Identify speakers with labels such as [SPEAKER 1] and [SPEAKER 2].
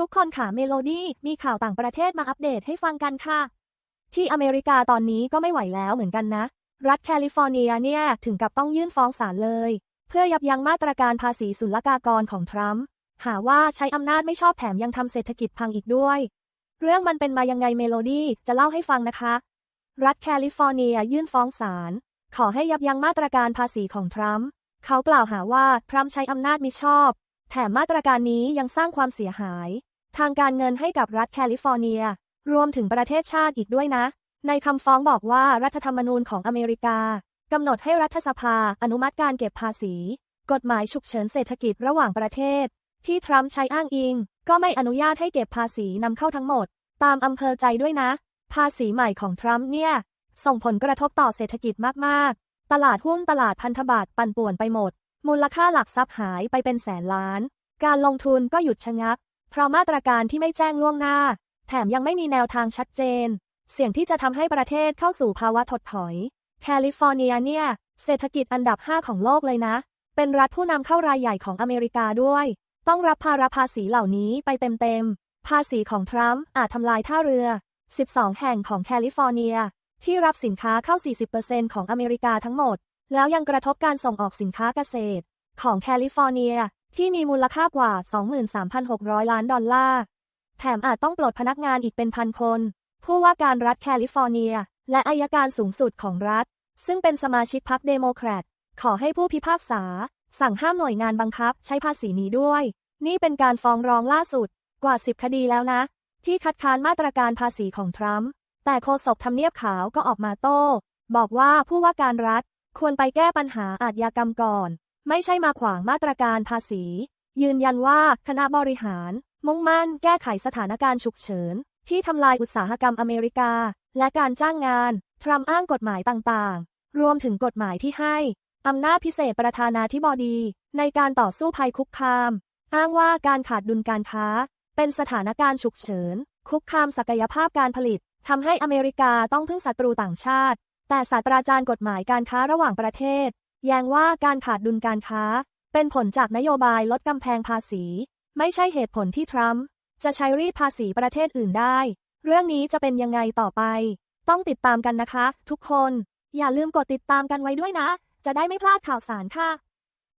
[SPEAKER 1] ทุกคนค่ะเมโลดี้มีข่าวต่างประเทศมาอัปเดตให้ฟังกันค่ะ ที่อเมริกาตอนนี้ก็ไม่ไหวแล้วเหมือนกันนะ รัฐแคลิฟอร์เนียเนี่ยถึงกับต้องยื่นฟ้องศาลเลย เพื่อยับยั้งมาตรการภาษีศุลกากรของทรัมป์หาว่าใช้อำนาจไม่ชอบแถมยังทำเศรษฐกิจพังอีกด้วย เรื่องมันเป็นมายังไงเมโลดี้จะเล่าให้ฟังนะคะ รัฐแคลิฟอร์เนียยื่นฟ้องศาลขอให้ยับยั้งมาตรการภาษีของทรัมป์เขากล่าวหาว่าทรัมป์ใช้อำนาจมิชอบ แถมมาตรการนี้ยังสร้างความเสียหาย ทางการเงินให้กับรัฐแคลิฟอร์เนีย รวมถึงประเทศชาติอีกด้วยนะ ในคำฟ้องบอกว่ารัฐธรรมนูญของอเมริกากำหนดให้รัฐสภาอนุมัติการเก็บภาษี กฎหมายฉุกเฉินเศรษฐกิจระหว่างประเทศ ที่ทรัมป์ใช้อ้างอิง ก็ไม่อนุญาตให้เก็บภาษีนำเข้าทั้งหมด ตามอำเภอใจด้วยนะ ภาษีใหม่ของทรัมป์เนี่ย ส่งผลกระทบต่อเศรษฐกิจมากๆ ตลาดหุ้นตลาดพันธบัตรปั่นป่วนไปหมด มูลค่าหลักทรัพย์หายไปเป็นแสนล้าน การลงทุนก็หยุดชะงัก เพราะมาตรการที่ไม่แจ้งล่วงหน้า แถมยังไม่มีแนวทางชัดเจน เสี่ยงที่จะทำให้ประเทศเข้าสู่ภาวะถดถอย แคลิฟอร์เนียเนี่ย เศรษฐกิจอันดับ 5 ของโลกเลยนะ เป็นรัฐผู้นำเข้ารายใหญ่ของอเมริกาด้วย ต้องรับภาระภาษีเหล่านี้ไปเต็มๆ ภาษีของทรัมป์อาจทำลายท่าเรือ 12 แห่งของแคลิฟอร์เนีย ที่รับสินค้าเข้า 40%ของอเมริกาทั้งหมด แล้วยังกระทบการส่งออกสินค้าเกษตร ของแคลิฟอร์เนีย ที่มีมูลค่ากว่า 23,600 ล้านดอลลาร์ แถมอาจต้องปลดพนักงานอีกเป็นพันคน ผู้ว่าการรัฐแคลิฟอร์เนีย และอายการสูงสุดของรัฐ ซึ่งเป็นสมาชิกพรรคเดโมแครต ขอให้ผู้พิพากษา สั่งห้ามหน่วยงานบังคับใช้ภาษีนี้ด้วย นี่เป็นการฟ้องร้องล่าสุดกว่า 10 คดีแล้วนะ ที่คัดค้านมาตรการภาษีของทรัมป์ แต่โฆษกทำเนียบขาวก็ออกมาโต้ บอกว่าผู้ว่าการรัฐควรไปแก้ปัญหาอาชญากรรมก่อน ไม่ใช่มาขวางมาตรการภาษี ยืนยันว่าคณะบริหาร มุ่งมั่นแก้ไขสถานการณ์ฉุกเฉิน ที่ทำลายอุตสาหกรรมอเมริกา และการจ้างงาน ทรัมป์อ้างกฎหมายต่างๆ รวมถึงกฎหมายที่ให้อำนาจพิเศษประธานาธิบดี ในการต่อสู้ภัยคุกคาม อ้างว่าการขาดดุลการค้า เป็นสถานการณ์ฉุกเฉิน คุกคามศักยภาพการผลิตทำให้อเมริกาต้องพึ่งศัตรูต่างชาติ แต่ศาสตราจารย์กฎหมายการค้าระหว่างประเทศ แย้งว่าการขาดดุลการค้า เป็นผลจากนโยบายลดกำแพงภาษี ไม่ใช่เหตุผลที่ทรัมป์จะใช้รีดภาษีประเทศอื่นได้ เรื่องนี้จะเป็นยังไงต่อไป ต้องติดตามกันนะคะ ทุกคน อย่าลืมกดติดตามกันไว้ด้วยนะ จะได้ไม่พลาดข่าวสารค่ะ